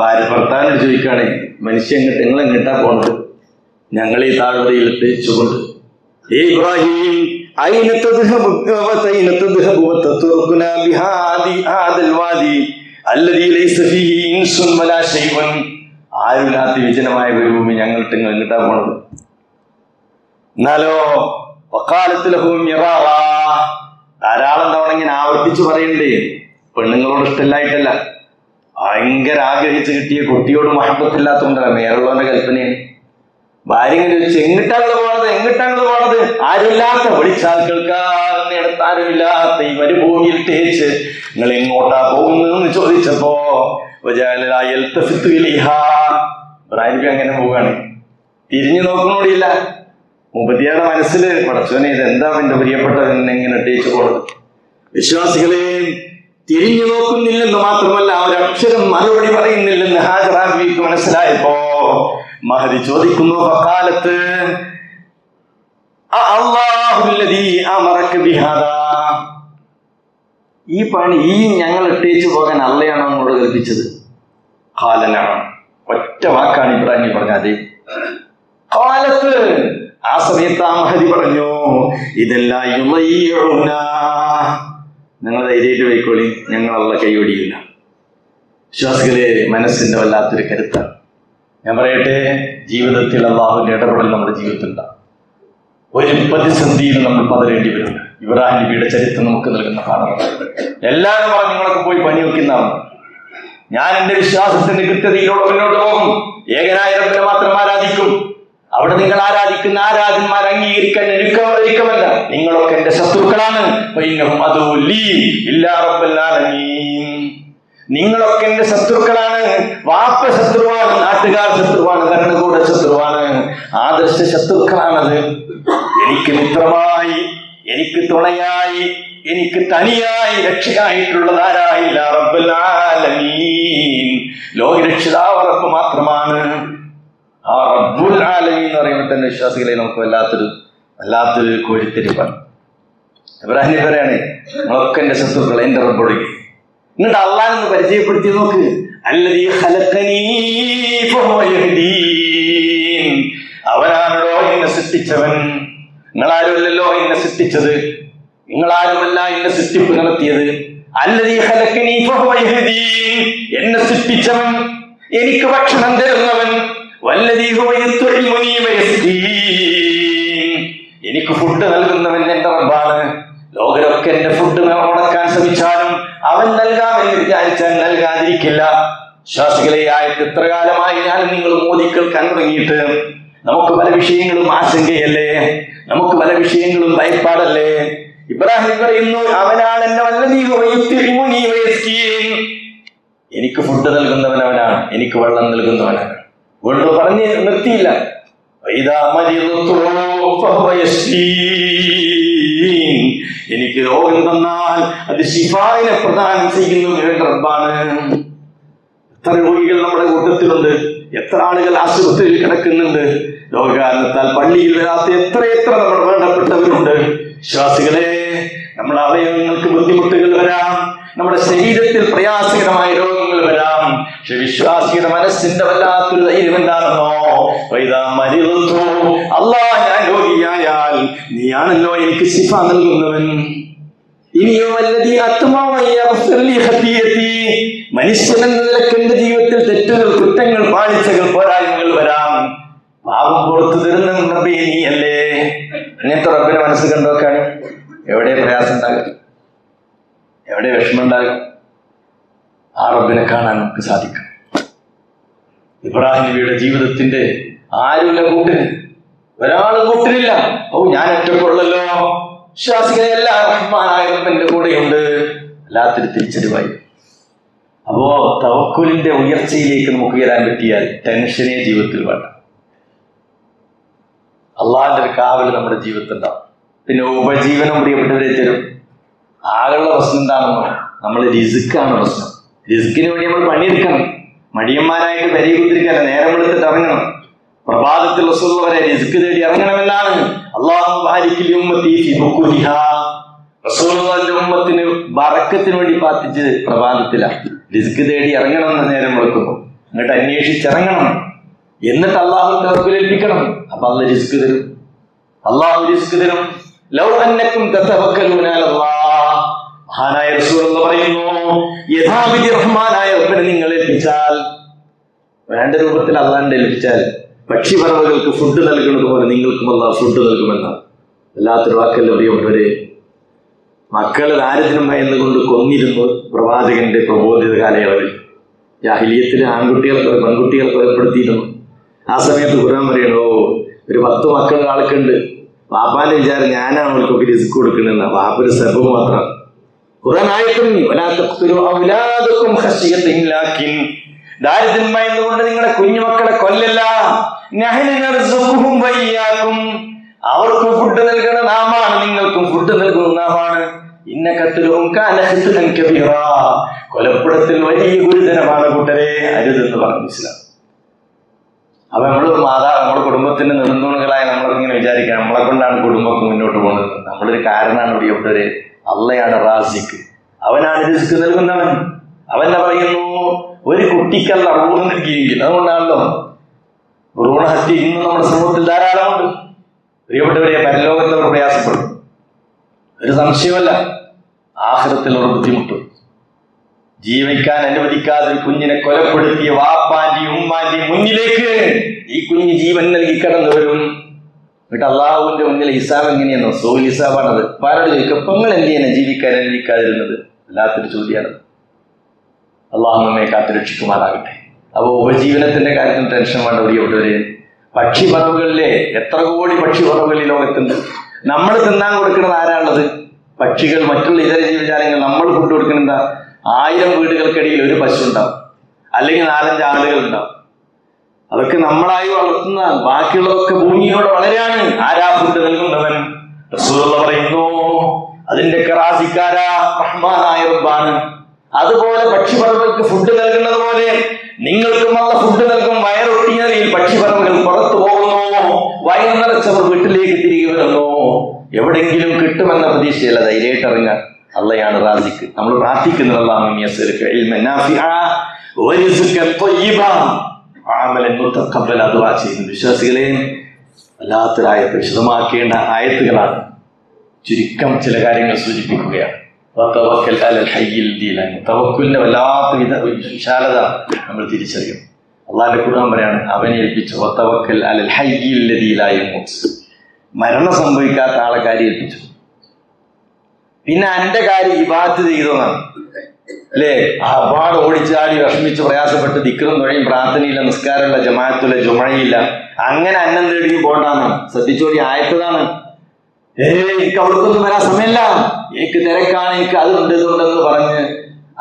ഭാര്യ ഭർത്താവിനോട് ചോദിക്കുകയാണ് മനുഷ്യ എങ്ങോട്ട് നിങ്ങൾ എങ്ങോട്ടാ പോണത്? ഞങ്ങൾ ഈ താഴ്വരയിലിട്ട് ഏ ഇബ്രാഹിം അയിന تذهب വതൈന تذهب وتتركنا ബിഹാദി هذا വാദി الذي ലൈസ ഫീഹി إنس ولا شيء ആരുമില്ലാത്ത വിജനമായ ഭൂമി ഞങ്ങൾക്ക് നിങ്ങൾ എങ്ങിട്ടാ പോണത് എന്നാലോ വക്കാലത്തിലഹും ധാരാളം തവണ ഇങ്ങനെ ആവർത്തിച്ച് പറയണ്ടേ. പെണ്ണുങ്ങളോട് ഇഷ്ടമില്ലായിട്ടല്ല. ഭയങ്കര ആഗ്രഹിച്ച് കിട്ടിയ കുട്ടിയോട് മഹബത്തില്ലാത്തതുകൊണ്ടല്ല മേലുള്ളവന്റെ കൽപ്പനയാണ്. ഭാര്യ ചോദിച്ചു പോണത് എങ്ങിട്ടാണ് പോണത്? ആരുമില്ലാത്ത വിളിച്ചാൽ ആരുമില്ലാത്ത ഈ മരുഭൂമിയിൽ തേച്ച് നിങ്ങൾ എങ്ങോട്ടാ പോകുന്നതെന്ന് ചോദിച്ചപ്പോ നബി അങ്ങനെ പോവുകയാണ് തിരിഞ്ഞു നോക്കണോടിയില്ല മുപ്പത്തിയാടെ മനസ്സിൽ പടച്ചോനെ ഇത് എന്താ എന്റെ പ്രിയപ്പെട്ടത് എന്നെ ഇങ്ങനെ ഇട്ടേച്ചു പോണത്? വിശ്വാസികളെ തിരിഞ്ഞു നോക്കുന്നില്ലെന്ന് മാത്രമല്ല ഒരക്ഷരം മറുപടി പറയുന്നില്ലെന്ന് ഹാജറാബിക്ക് മനസ്സിലായപ്പോ മഹതി ചോദിക്കുന്നു കാലത്ത് ഈ പണി ഈ ഞങ്ങൾ ഇട്ടേച്ചു പോകാൻ അല്ലയാണോ നമ്മളോട് കൽപ്പിച്ചത്? കാലനാണ് ഒറ്റ വാക്കാണ് ഇബ്രാഹിം പറഞ്ഞത്. കാലത്ത് ആ സമയത്ത് ആ മഹതി പറഞ്ഞു ഇതെല്ലാം നിങ്ങൾ ധൈര്യമായിട്ട് പോയിക്കോളി ഞങ്ങളുള്ള കൈയൊടിയില്ല വിശ്വാസികളെ മനസ്സിന്റെ വല്ലാത്തൊരു കരുത്താണ്. ഞാൻ പറയട്ടെ ജീവിതത്തിൽ അള്ളാഹുവിന്റെ ഇടപെടൽ നമ്മുടെ ജീവിതത്തിൽ ഒരു പ്രതിസന്ധിയിൽ നമ്മൾ പതരേണ്ടി വരും ഇബ്രാഹിം നബിയുടെ ചരിത്രം നമുക്ക് നൽകുന്ന പാഠം എല്ലാവരും പറഞ്ഞു നിങ്ങളൊക്കെ പോയി പണി വെക്കുന്നതാണ്. ഞാൻ എന്റെ വിശ്വാസത്തിന്റെ കൃത്യതയിലൂടെ മുന്നോട്ട് പോകും. ഏകനായിരത്തിനെ മാത്രം ആരാധിക്കും. അവിടെ നിങ്ങൾ ആരാധിക്കുന്ന ആരാധന്മാർ അംഗീകരിക്കാൻ ഒരുക്കം ഒരുക്കമല്ല. നിങ്ങളൊക്കെ എന്റെ ശത്രുക്കളാണ്. ഇല്ലാ റബ്ബൽ ആലമീൻ. നിങ്ങളൊക്കെ എന്റെ ശത്രുക്കളാണ്. വാപ്പ ശത്രുവാണ് നാട്ടുകാർ ശത്രുവാണ് ഭരണകൂട ശത്രുവാണ്. ആദർശ ശത്രുക്കളാണത്. എനിക്ക് മിത്രമായി എനിക്ക് തുണയായി എനിക്ക് തനിയായി രക്ഷയായിട്ടുള്ളത് റബ്ബുലാലമീൻ ലോകരക്ഷിതാവ് റബ്ബ് മാത്രമാണ്. ആ റബ്ബുൽ ആലമീൻ എന്ന് പറയുമ്പോൾ തന്നെ വിശ്വാസികളെ നമുക്ക് വല്ലാത്തൊരു വല്ലാത്തൊരു കോഴിത്തിരിപ്പാണ്. ഇബ്രാഹിം പറയാണ് നിങ്ങളൊക്കെ എന്റെ ശത്രുക്കൾ എന്റെ റബ്ബൊടുക്കി എന്നിട്ട് അള്ളാഹിനെ പരിചയപ്പെടുത്തി നോക്ക്. യഹ്ദീൻ. അവനാണല്ലോ എന്നെ സൃഷ്ടിച്ചവൻ. നിങ്ങളാരുമല്ലോ എന്നെ സൃഷ്ടിച്ചത്? നിങ്ങളാരുമല്ല എന്നെ സൃഷ്ടിപ്പ് നടത്തിയത്? യഹ്ദീൻ. എന്നെ സൃഷ്ടിച്ചവൻ. എനിക്ക് ഭക്ഷണം തരുന്നവൻ. എനിക്ക് ഫുഡ് നൽകുന്നവൻ എന്റെ റബ്ബാണ്. ലോകരൊക്കെ എന്റെ ഫുഡ് നൽകാമെന്ന് വിചാരിച്ചാൽ നൽകാതിരിക്കില്ല വിശ്വാസികളെ ആയിട്ട് എത്ര കാലമായി ഞാൻ നിങ്ങൾ മോദി കേൾക്കാൻ തുടങ്ങിയിട്ട് നമുക്ക് പല വിഷയങ്ങളും ആശങ്കയല്ലേ? നമുക്ക് പല വിഷയങ്ങളും ഭയപ്പാടല്ലേ? ഇബ്രാഹിം പറയുന്നു അവനാണ് എന്നെ. എനിക്ക് ഫുഡ് നൽകുന്നവൻ അവനാണ്. എനിക്ക് വെള്ളം നൽകുന്നവനാണ് വീണ്ടും പറഞ്ഞ് നിർത്തിയില്ല. എനിക്ക് രോഗം തന്നാൽ അത് ശിഫായിനെ പ്രദാനം ചെയ്യുന്നു റബ്ബാണ്. എത്ര രോഗികൾ നമ്മുടെ കൂട്ടത്തിലുണ്ട്? എത്ര ആളുകൾ ആശുപത്രിയിൽ കിടക്കുന്നുണ്ട്? രോഗകാരണത്താൽ പള്ളിയിൽ വരാത്ത എത്ര എത്ര വേണ്ടപ്പെട്ടവരുണ്ട്? വിശ്വാസികളെ നമ്മുടെ അവയവങ്ങൾക്ക് ബുദ്ധിമുട്ടുകൾ വരാം. നമ്മുടെ ശരീരത്തിൽ പ്രയാസകരമായ രോഗങ്ങൾ വരാം. പക്ഷെ വിശ്വാസിയുടെ മനസ്സിന്റെ വല്ലാത്തൊരു ധൈര്യം എന്താണെന്നോ? വൈദാ മരിദതു. അല്ലാ ഞാൻ രോഗിയായാൽ നീയാണല്ലോ എനിക്ക് ശിഫ നൽകുന്നവൻ. ഇനിയോ വല്ലതീ ഖത്തിയത്തി. മനുഷ്യൻ എന്ന നിലയ്ക്ക് എന്റെ ജീവിതത്തിൽ തെറ്റുകൾ കുറ്റങ്ങൾ പാളിച്ചകൾ പോരായ്മകൾ വരാം. പാപം പുറത്തു തരുന്ന റബ്ബേ നീയല്ലേ? ഇങ്ങനത്തെ റബ്ബിനെ മനസ്സ് കണ്ടോക്കാണ്. എവിടെ പ്രയാസം ഉണ്ടാകും? എവിടെ വിഷമം ഉണ്ടാകും? ആ റബ്ബിനെ കാണാൻ നമുക്ക് സാധിക്കും. ഇബ്രാഹിം നബിയുടെ ജീവിതത്തിന്റെ ആരുമില്ല കൂട്ടിന്? ഒരാൾ കൂട്ടിനില്ല. ഓ ഞാൻ ഒറ്റക്കുള്ളല്ലോ. വിശ്വാസികളെ എല്ലാ റഹ്മാനായ എന്റെ കൂടെയുണ്ട്. എല്ലാത്തിനും തിരിച്ചടിവായി. അപ്പോ തവക്കുലിന്റെ ഉയർച്ചയിലേക്ക് നമുക്ക് ഉയരാൻ പറ്റിയാൽ ടെൻഷനെ ജീവിതത്തിൽ വേണ്ട. അള്ളാഹിന്റെ ഒരു കാവൽ നമ്മുടെ ജീവിതത്തിൽ ഉണ്ടാവും പിന്നെ ഉപജീവനം പ്രിയപ്പെട്ടവരെ തരും. ആകെയുള്ള പ്രശ്നം എന്താണെന്നോ? നമ്മൾ രിസുക്കാണ് പ്രശ്നം. റിസ്ക്കിന് വേണ്ടി നമ്മൾ പണിയെടുക്കണം. മടിയന്മാരായിട്ട് വരി കുത്തിരിക്കല്ല നേരം വെളുത്തിട്ട് ഇറങ്ങണം. പ്രഭാതത്തിൽ റസൂൽ റിസ്ക് തേടി ഇറങ്ങണമെന്നാണ്. അള്ളാഹു. റസൂലുള്ളാഹിന്റെ ഉമ്മത്തിന് ബറക്കത്തിന് വേണ്ടി പ്രാർത്ഥിച്ചത് പ്രഭാതത്തിലാണ് റിസ്ക് തേടി ഇറങ്ങണം എന്ന നേരം വിളക്കുമ്പോൾ എന്നിട്ട് അന്വേഷിച്ചിറങ്ങണം. എന്നിട്ട് അള്ളാഹു തറപ്പിലേൽപ്പിക്കണം അപ്പൊ അള്ള റിസ്ക് തരും. അള്ളാഹു റിസ്ക് തരും. ലൗ അന്നക്കും മഹാനായ റസൂൽ പറയുന്നു യഥാവിധി റഹ്മാനായ റബ്ബിനെ നിങ്ങൾ ഏൽപ്പിച്ചാൽ വേണ്ട രൂപത്തിൽ അള്ളാന്റെ ഏൽപ്പിച്ചാൽ പക്ഷിപറവകൾക്ക് ഫുഡ് നൽകുന്നത് പോലെ നിങ്ങൾക്കും അല്ല ഫുഡ് നൽകുമെന്നാണ് വല്ലാത്തൊരു വാക്കല്ല പ്രിയപ്പെട്ടവരെ? മക്കളെ ദാരിദ്ര്യം ഭയന്നുകൊണ്ട് കൊന്നിരുന്നു പ്രവാചകന്റെ പ്രബോധിത കാലയളവിൽ. ജാഹിലിയത്തിലെ ആൺകുട്ടികളെ പെൺകുട്ടികളെ കൊലപ്പെടുത്തിയിരുന്നു. ആ സമയത്ത് ഖുർആൻ പറയണോ ഒരു പത്ത് മക്കൾ ആൾക്കുണ്ട്. വാപ്പാന്റെ വിചാരം ഞാനാണ് അവർക്കൊക്കെ റിസ്ക് കൊടുക്കണെന്ന വാപ്പൊരു സെർവ് മാത്രം. ഖുർആൻ ദാരിദ്ര്യം ഭയന്നുകൊണ്ട് നിങ്ങളുടെ കുഞ്ഞുമക്കളെ കൊല്ലല്ല. വയ്യാക്കും. അവർക്കും ഫുഡ് നൽകണ നാമാണ് നിങ്ങൾക്കും ഫുഡ് നൽകുന്ന നാമാണ്. ഇന്ന കത്തിലും കൊലപ്പെടുത്തൽ വലിയ ഗുരുതരമാണ് കൂട്ടരെ അരുതെന്ന് പറഞ്ഞു ഇസ്ലാം. അപ്പൊ നമ്മൾ മാതാ നമ്മുടെ കുടുംബത്തിന്റെ നമ്മൾ ഇങ്ങനെ വിചാരിക്കുക നമ്മളെ കൊണ്ടാണ് കുടുംബമൊക്കെ മുന്നോട്ട് പോകുന്നത്. നമ്മളൊരു കാരണമാണ് പ്രിയപ്പെട്ടവര് അള്ളയാണ് റാസിക്ക്. അവനാണ് റിസ്ക് നൽകുന്നവൻ. അവൻ പറയുന്നു? ഒരു കുട്ടിക്കല്ല റൂഹ് നൽകിയെങ്കിൽ അതുകൊണ്ടാണല്ലോ ഭ്രൂണഹത്യ ഇന്ന് നമ്മുടെ സമൂഹത്തിൽ ധാരാളമുണ്ട്. പ്രിയപ്പെട്ടവരെ പരലോകത്തിൽ അവർ പ്രയാസപ്പെടും. ഒരു സംശയമല്ല ആഹ്ലത്തിൽ അവർ ബുദ്ധിമുട്ടും. ജീവിക്കാൻ അനുവദിക്കാതെ കുഞ്ഞിനെ കൊലപ്പെടുത്തിയ വാപ്പാന്റെയും ഉമ്മാന്റെയും മുന്നിലേക്ക് ഈ കുഞ്ഞ് ജീവൻ നൽകി കടന്നു വരും. എന്നിട്ട് അള്ളാഹുവിന്റെ മുന്നിൽ ഹിസാബ് എങ്ങനെയാണോ സോൽ ഹിസാബാണത്. പാരോട് ചോദിക്കും എന്തിനാണ് ജീവിക്കാൻ അനുവദിക്കാതിരുന്നത്? വല്ലാത്തൊരു ചോദ്യമാണ്. അള്ളാഹു നമ്മെ കാത്തുരക്ഷിക്കുമാറാകട്ടെ. അപ്പൊ ഉപജീവനത്തിന്റെ കാര്യത്തിൽ ടെൻഷൻ വേണ്ട പ്രിയപ്പെട്ടവര് പക്ഷിപ്പറവുകളിലെ എത്ര കോടി പക്ഷിപ്പറവുകൾ ഈ ലോകത്തുണ്ട്? നമ്മൾ തിന്നാൻ കൊടുക്കുന്നത് ആരാണുള്ളത്? പക്ഷികൾ മറ്റുള്ള ഇതര ജീവജാലങ്ങൾ നമ്മൾ ഫുഡ് കൊടുക്കുന്നുണ്ട ആയിരം വീടുകൾക്കിടയിൽ ഒരു പശു ഉണ്ടാവും. അല്ലെങ്കിൽ നാലഞ്ച് ആളുകൾ ഉണ്ടാവും. അതൊക്കെ നമ്മളായി വളർത്തുന്ന ബാക്കിയുള്ളതൊക്കെ ഭൂമിയോട് വളരെയാണ്. ആരാ ഫുഡ് നൽകുന്നവൻ? പറയുന്നു അതിന്റെ കറാസിക്കാരാ റഹ്മാനായ റബ്ബാണ്. അതുപോലെ പക്ഷിപ്പറവുകൾക്ക് ഫുഡ് നൽകുന്നത് പോലെ നിങ്ങൾക്കും അല്ല ഫുഡ് നൽകും. വയറൊട്ടിയറിയിൽ പക്ഷിപ്പറവുകൾ പുറത്തു പോകുന്നു. വയർ നിറച്ചവർ വീട്ടിലേക്ക് തിരികെ വരുന്നു. എവിടെങ്കിലും കിട്ടുമെന്ന പ്രതീക്ഷയല്ല ധൈര്യമായിട്ട് ഇറങ്ങുക അള്ളയാണ് റാസിക്ക്. നമ്മൾ പ്രാർത്ഥിക്കുന്നത് വിശ്വാസികളെ വല്ലാത്തൊരായത്ത് വിശദമാക്കേണ്ട ആയത്തുകളാണ്. ചുരുക്കം ചില കാര്യങ്ങൾ സൂചിപ്പിക്കുകയാണ്. വതവക്കൽ അലൽ ഹയ്യിൽ ദീലാൻ തവക്കുലിന്റെ വല്ലാത്ത വിധ വിശാലത നമ്മൾ തിരിച്ചറിയും. അള്ളാഹിന്റെ കുടുംബം പറയാണ് അവനെ ഏൽപ്പിച്ചു വത്തവക്കൽ അലൽ ഹയ്യിൽ ദീലായി മരണം സംഭവിക്കാത്ത ആളെ കാര്യം ഏൽപ്പിച്ചു. പിന്നെ അന്റെ കാര്യം ഇബാത്ത് ചെയ്തതാണ്. അല്ലേ? അപാട് ഓടിച്ചാടി വിഷമിച്ച് പ്രയാസപ്പെട്ട് ദിക്കറും തുഴയും പ്രാർത്ഥനയില്ല നിസ്കാരമില്ല ജമാഅത്തില്ല ജുമഴയില്ല. അങ്ങനെ അന്നം തേടി പോണ്ടാന്നാണ്. ശ്രദ്ധിച്ചോടി ആയത്തതാണ്. ഏ എനിക്ക് അവർക്കൊന്നും വരാൻ സമയമില്ല. എനിക്ക് തിരക്കാണ് എനിക്ക് അതുണ്ട് ഇതുണ്ടെന്ന് പറഞ്ഞ്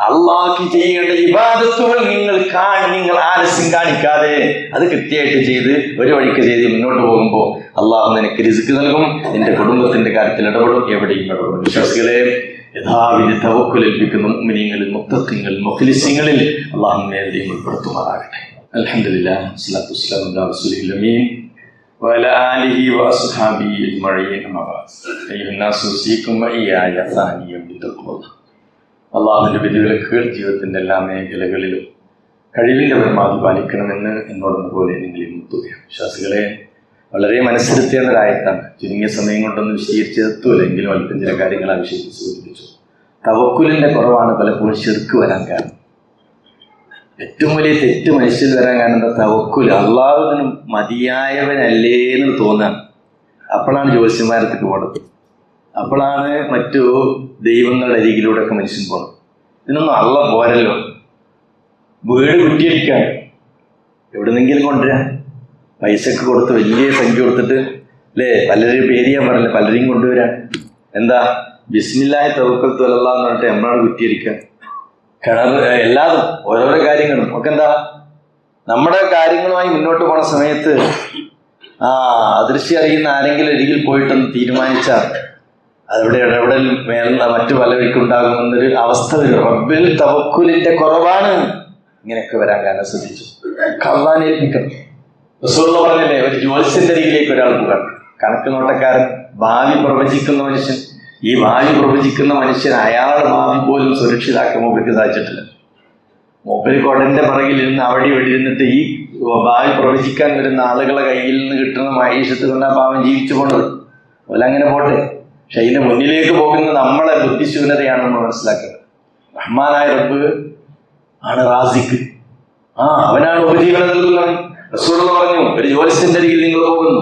അള്ളാഹ്ക്ക് ചെയ്യേണ്ട വിവാദത്തുകൾ നിങ്ങൾ കാണി നിങ്ങൾ ആലസ്യം കാണിക്കാതെ അത് കൃത്യമായിട്ട് ചെയ്ത് ഒരു വഴിക്ക് ചെയ്ത് മുന്നോട്ട് പോകുമ്പോൾ അള്ളാഹു നിനക്ക് റിസ്ക് നൽകും നിന്റെ കുടുംബത്തിന്റെ കാര്യത്തിൽ ഇടപെടും എവിടെയും ഇടപെടും. വിശ്വാസികളെ യഥാവിധി തവക്കുലേൽപ്പിക്കുന്ന മുഅ്മിനീങ്ങളിൽ മുത്തഖിങ്ങളിൽ മുഖലിസ്യങ്ങളിൽ അള്ളാഹു നേരത്തെയും ഉൾപ്പെടുത്തുമാറാകട്ടെ. അൽഹംദുലില്ലാ وعلى آله وأصحابه أجمعين أما بعد أيها الناس أوصيكم وإياي ثانيا بتقوى الله അള്ളാഹുവിന്റെ വിധിവിലക്കുകൾ ജീവിതത്തിന്റെ എല്ലാ മേഖലകളിലും കഴിവിന്റെ പരമാവധി പാലിക്കണമെന്ന് എന്നോടൊന്ന് പോലെ നിങ്ങളിൽ മുത്തുകയാണ് വിശ്വാസികളെ വളരെ മനസ്സിരുത്തേണ്ട ഒരായത്താണ് ചുരുങ്ങിയ സമയം കൊണ്ടൊന്നും വിശദീകരിച്ചെത്തൂല എങ്കിലും അല്പം ചില കാര്യങ്ങൾ ആ വിഷയത്തിൽ സൂചിപ്പിച്ചു തവക്കുലിന്റെ കുറവാണ് പലപ്പോഴും ചെറുക്ക് വരാൻ കാരണം ഏറ്റവും വലിയ തെറ്റ് മനുഷ്യൻ വരാൻ കാരണം എന്താ? തവക്കുൽ. അള്ളാഹുവിനും മതിയായവനല്ലേ എന്ന് തോന്നാൻ അപ്പോഴാണ് ജ്യോത്സ്യന്മാരത്തേക്ക് പോണത്. അപ്പോഴാണ് മറ്റു ദൈവങ്ങളുടെ അരികിലൂടെ ഒക്കെ മനുഷ്യൻ പോണത്. ഇതിനൊന്നും അള്ള പോരല്ലോ. വീട് കുറ്റിയടിക്കാൻ. എവിടുന്നെങ്കിലും കൊണ്ടുവരാം. പൈസക്ക് കൊടുത്ത് വലിയ സംഖ്യ കൊടുത്തിട്ട് അല്ലേ? പലരെയും പേര് ഞാൻ പറഞ്ഞില്ല? പലരെയും കൊണ്ടുവരാൻ. എന്താ? ബിസ്മില്ലായ തവക്കൽ തൊലല്ല എന്ന് പറഞ്ഞിട്ട് എമ്മാണ് കുറ്റിയടിക്കാൻ കിണർ എല്ലാതും ഓരോരോ കാര്യങ്ങളും. ഒക്കെ എന്താ നമ്മുടെ കാര്യങ്ങളുമായി മുന്നോട്ട് പോണ സമയത്ത് ആ അദൃശ്യം അറിയുന്ന ആരെങ്കിലും അരികിൽ പോയിട്ടൊന്ന് തീരുമാനിച്ചാൽ അതവിടെ ഇടപെടൽ വേണ്ട മറ്റു പലവർക്കും ഉണ്ടാകുമെന്നൊരു അവസ്ഥ വരും. റബ്ബിൽ തവക്കുലിന്റെ കുറവാണ്. ഇങ്ങനെയൊക്കെ വരാൻ കാരണം ശ്രദ്ധിച്ചു. കള്ളാനേൽപ്പിക്കണം. ഒരു ജ്യോത്സ്യന്റെ അരികിലേക്ക് ഒരാൾ പോകാൻ. കണക്ക് നോട്ടക്കാരൻ ഭാവി പ്രവചിക്കുന്ന മനുഷ്യൻ. ഈ ഭാവി പ്രവചിക്കുന്ന മനുഷ്യൻ അയാളുടെ ഭാവി പോലും സുരക്ഷിതാക്കാൻ മൂപ്പർക്ക് സാധിച്ചിട്ടില്ല. മൂപ്പര് കൊടന്റെ പിറകിൽ ഇരുന്ന് അവിടെ ഇവിടെ ഇരുന്നിട്ട് ഈ ഭാവി പ്രവചിക്കാൻ വരുന്ന ആളുകളെ കയ്യിൽ നിന്ന് കിട്ടുന്ന മൈഷത്ത് കൊണ്ട് ആ പാവം ജീവിച്ചു പോണത്. അതുപോലെ അങ്ങനെ പോട്ടെ. പക്ഷെ അതിന്റെ മുന്നിലേക്ക് പോകുന്ന നമ്മളെ ബുദ്ധിശൂന്യതയാണ് നമ്മൾ മനസ്സിലാക്കുന്നത് റഹ്മാനായ റബ്ബ് ആണ് റാസിക്ക്. ആ അവനാണ് ഉപജീവനം നൽകുന്നത്. റസൂൽ പറഞ്ഞു ഒരു ജോലിസിന്റെ അരികിൽ നിങ്ങൾ പോകുന്നു.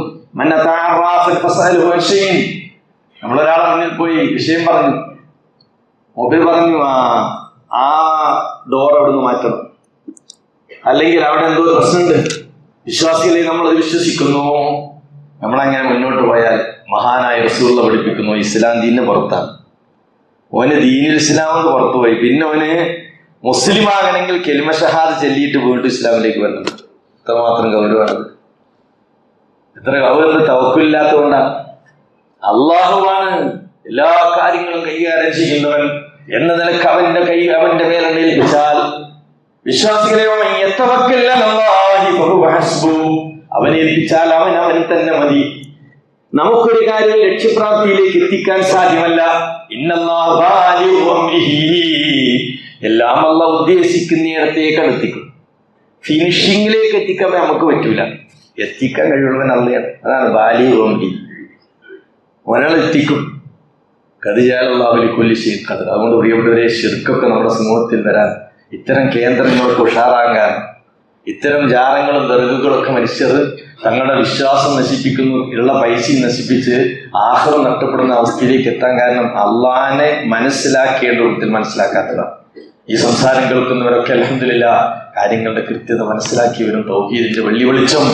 ഷൈഇൻ. നമ്മളൊരാളെ മുന്നിൽ പോയി വിഷയം പറഞ്ഞു. മൊബൈൽ പറഞ്ഞു ആ ഡോർ നിന്ന് മാറ്റണം. അല്ലെങ്കിൽ അവിടെ എന്തോ പ്രശ്നമുണ്ട്. വിശ്വാസികളെ നമ്മൾ അത് വിശ്വസിക്കുന്നു. നമ്മളങ്ങനെ മുന്നോട്ട് പോയാൽ മഹാനായ റസൂള്ള പഠിപ്പിക്കുന്നു ഇസ്ലാം ദീനിന് പുറത്താണ്. ഓന് ദീനിൽ ഇസ്ലാം എന്ന് പുറത്തു പോയി. പിന്നെ ഓന് മുസ്ലിം ആകണമെങ്കിൽ കെലിമ ഷഹാദ് ചെല്ലിയിട്ട് വീണ്ടും ഇസ്ലാമിലേക്ക് വരണം. ഇത്രമാത്രം ഗൗരവമാണത്. എത്ര ഗൗരവം തവക്കില്ലാത്തതുകൊണ്ടാണ് അള്ളാഹുവാണ് എല്ലാ കാര്യങ്ങളും കൈകാര്യം ചെയ്യുന്നവൻ എന്ന നിലയ്ക്ക് അവന്റെ കൈ അവന്റെ മേലെ ഏൽപ്പിച്ചാൽ വിശ്വാസികളെ അവൻ യത്തവക്കൽ അലല്ലാഹി അവനെ ഏൽപ്പിച്ചാൽ അവൻ അവൻ തന്നെ മതി. നമുക്കൊരു കാര്യം ലക്ഷ്യപ്രാപ്തിയിലേക്ക് എത്തിക്കാൻ സാധ്യമല്ല. എല്ലാം അല്ല ഉദ്ദേശിക്കുന്നിടത്തേക്ക് എത്തിക്കും ഫിനിഷിംഗിലേക്ക് എത്തിക്കാൻ നമുക്ക് പറ്റൂല. എത്തിക്കാൻ കഴിവുള്ളവൻ അല്ലയാണ് അതാണ് ബാല്യവും അംരി. കൊല്ലി ചെയ്യും കഥ അതുകൊണ്ട് പ്രിയപ്പെട്ടവരെ ശിർക്കൊക്കെ നമ്മുടെ സമൂഹത്തിൽ വരാൻ ഇത്തരം കേന്ദ്രങ്ങൾക്ക് ഉഷാറാകാൻ ഇത്തരം ജാറങ്ങളും ദർഗുകളൊക്കെ മനുഷ്യർ തങ്ങളുടെ വിശ്വാസം നശിപ്പിക്കുന്നു ഉള്ള പൈസയും നശിപ്പിച്ച് ആഹ്റം നഷ്ടപ്പെടുന്ന അവസ്ഥയിലേക്ക് എത്താൻ കാരണം അള്ളഹാനെ മനസ്സിലാക്കേണ്ട വിധത്തിൽ മനസ്സിലാക്കാത്തതാണ്. ഈ സംസാരം കേൾക്കുന്നവരൊക്കെ അലഹമില്ല കാര്യങ്ങളുടെ കൃത്യത മനസ്സിലാക്കിയവരും തൗഹീദിന്റെ വെള്ളി വെളിച്ചം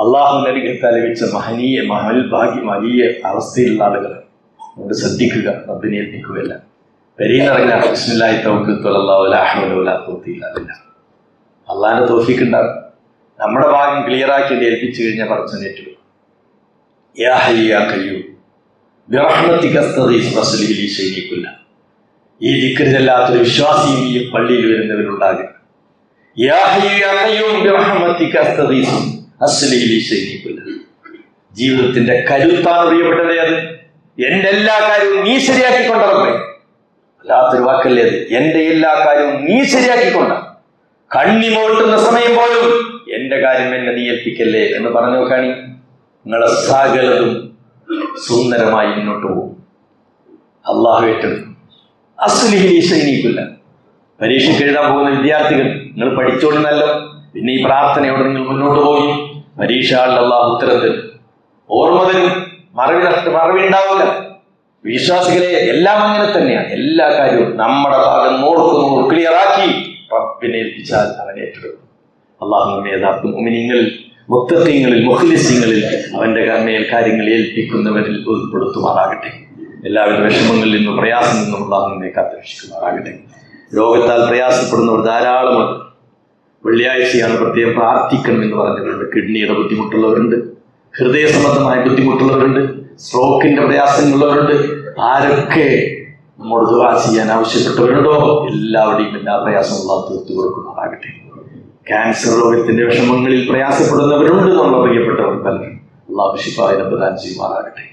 അള്ളാഹു അനുഗ്രഹത്തെ ലഭിച്ച മഹനീയ മഹൽ ഭാഗ്യം വലിയ അവസ്ഥയിലുള്ള ആളുകൾ അതുകൊണ്ട് ശ്രദ്ധിക്കുക റബ്ബിനെ ഏൽപ്പിക്കുകയല്ല. പെരിയെന്നിറങ്ങില്ല ബിസ്മില്ലാഹി തവക്കൽതു അല്ലാഹു ലാ ഹൗല വലാ ഖുവത അള്ളാഹിന്റെ തോഫിക്ക് ഉണ്ടാകും. നമ്മുടെ ഭാഗം ക്ലിയർ ആക്കി ഏൽപ്പിച്ചു കഴിഞ്ഞാൽ പടച്ചനെ ഏറ്റെടുക്കും. യാ ഈ ദിക്റില്ലാത്തൊരു വിശ്വാസിയും ഈ പള്ളിയിൽ വരുന്നവരുണ്ടാകും ബിറഹ്മതിക അസ്തഗീസ് ഫസ്ലിഹി ലി ശൈനിക്കുല്ല ജീവിതത്തിന്റെ കരുത്താണ് പ്രിയപ്പെട്ടതേ അത്. എന്റെ എല്ലാ കാര്യവും നീ ശരിയാക്കിക്കൊണ്ടറേ അല്ലാത്തൊരു വാക്കല്ലേ അത്? എന്റെ എല്ലാ കാര്യവും നീ ശരിയാക്കിക്കൊണ്ട. കണ്ണിമോട്ടുന്ന സമയം പോലും എന്റെ കാര്യം എന്നെ നീ ഏൽപ്പിക്കല്ലേ എന്ന് പറഞ്ഞു നോക്കാണി നിങ്ങളെ സകലതും സുന്ദരമായി മുന്നോട്ട് പോകും. അള്ളാഹു ഏറ്റെടുക്കും. അസുലിഹിനി സൈനിക്കില്ല പരീക്ഷയ്ക്ക് എഴുതാൻ പോകുന്ന വിദ്യാർത്ഥികൾ നിങ്ങൾ പഠിച്ചോളുന്നല്ലോ. പിന്നെ ഈ പ്രാർത്ഥനയോട് നിങ്ങൾ മുന്നോട്ട് പോയി? പരീക്ഷ അള്ളാഹു ഉത്തരം തരും ഓർമ്മ തരും മറവി നഷ്ട മറവി ഉണ്ടാവില്ല. വിശ്വാസികളെ എല്ലാം അങ്ങനെ തന്നെയാണ്. എല്ലാ കാര്യവും നമ്മുടെ ഭാഗം നോക്കുന്നു ക്ലിയർ ആക്കി റബ്ബിനെ ഏൽപ്പിച്ചാൽ അവൻ ഏറ്റെടുക്കും. അള്ളാഹുവിന്റെ യഥാർത്ഥ മുമിനിങ്ങളിൽ മുത്തത്തിങ്ങളിൽ മുഖലിസ്യങ്ങളിൽ അവന്റെ കർമ്മയിൽ കാര്യങ്ങൾ ഏൽപ്പിക്കുന്നവരിൽ ഉൾപ്പെടുത്തുമാറാകട്ടെ. എല്ലാവരും വിഷമങ്ങളിൽ നിന്നും പ്രയാസം നിന്നും അള്ളാഹുവിനെ കാത്തുരക്ഷിക്കുമാറാകട്ടെ. രോഗത്താൽ പ്രയാസപ്പെടുന്നവർ ധാരാളമുണ്ട്. വെള്ളിയാഴ്ചയാണ് പ്രത്യേകം പ്രാർത്ഥിക്കണം എന്ന് പറഞ്ഞിട്ടുണ്ട്. കിഡ്നിയുടെ ബുദ്ധിമുട്ടുള്ളവരുണ്ട് ഹൃദയ സംബന്ധമായ ബുദ്ധിമുട്ടുള്ളവരുണ്ട് സ്ട്രോക്കിന്റെ പ്രയാസങ്ങളുള്ളവരുണ്ട്. ആരൊക്കെ നമ്മോട് ദുവാ ചെയ്യാൻ ആവശ്യപ്പെട്ടവരുണ്ടോ? എല്ലാവരുടെയും എല്ലാ പ്രയാസങ്ങളും തീർത്തു കൊടുക്കുന്നതാകട്ടെ ക്യാൻസർ രോഗത്തിന്റെ വിഷമങ്ങളിൽ പ്രയാസപ്പെടുന്നവരുണ്ട് നമ്മൾ അറിയപ്പെട്ടവർ പലരും അള്ളാഹു ഷിഫായി പ്രദാനം ചെയ്യുമാറാകട്ടെ.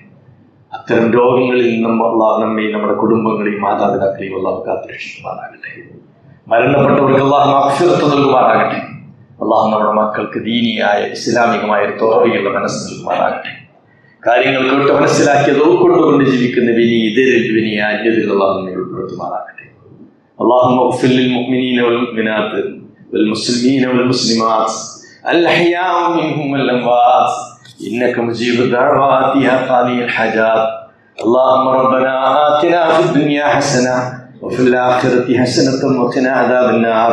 അത്തരം രോഗങ്ങളിൽ നിന്നും അള്ളാഹ് നമ്മയും നമ്മുടെ കുടുംബങ്ങളെയും മാതാപിതാക്കളെയും അള്ളാഹ് കാത്തുരക്ഷിക്കുമാറാകട്ടെ. മരണപ്പെട്ടവർക്ക് അള്ളാഹു അക്ഷരത്ത് നൽകുമാറാകട്ടെ അള്ളാഹു നമ്മുടെ മക്കൾക്ക് ദീനിയായ ഇസ്ലാമികമായ ഒരു തോറയുള്ള മനസ്സ് നൽകുമാറാകട്ടെ കാര്യങ്ങൾ കേട്ട് മനസ്സിലാക്കിയത് ഉൾക്കൊണ്ടുകൊണ്ട് ജീവിക്കുന്ന വിനീതരിൽ വിനിയ അന്യതിൽ അള്ളാഹു നമ്മെ ഉൾപ്പെടുത്തുമാറാകട്ടെ اللهم اغفر للمؤمنين والمؤمنات والمسلمين والمسلمات الأحياء منهم والأموات إنك مجيب الدعوات يا قاضي الحاجات اللهم ربنا آتنا في الدنيا حسنة وفي الآخرة حسنة وقنا عذاب النار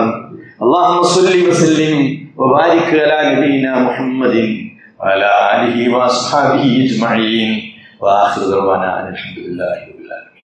اللهم صل وسلم وبارك على نبينا محمد وعلى آله وأصحابه أجمعين وآخر دعوانا أن الحمد لله رب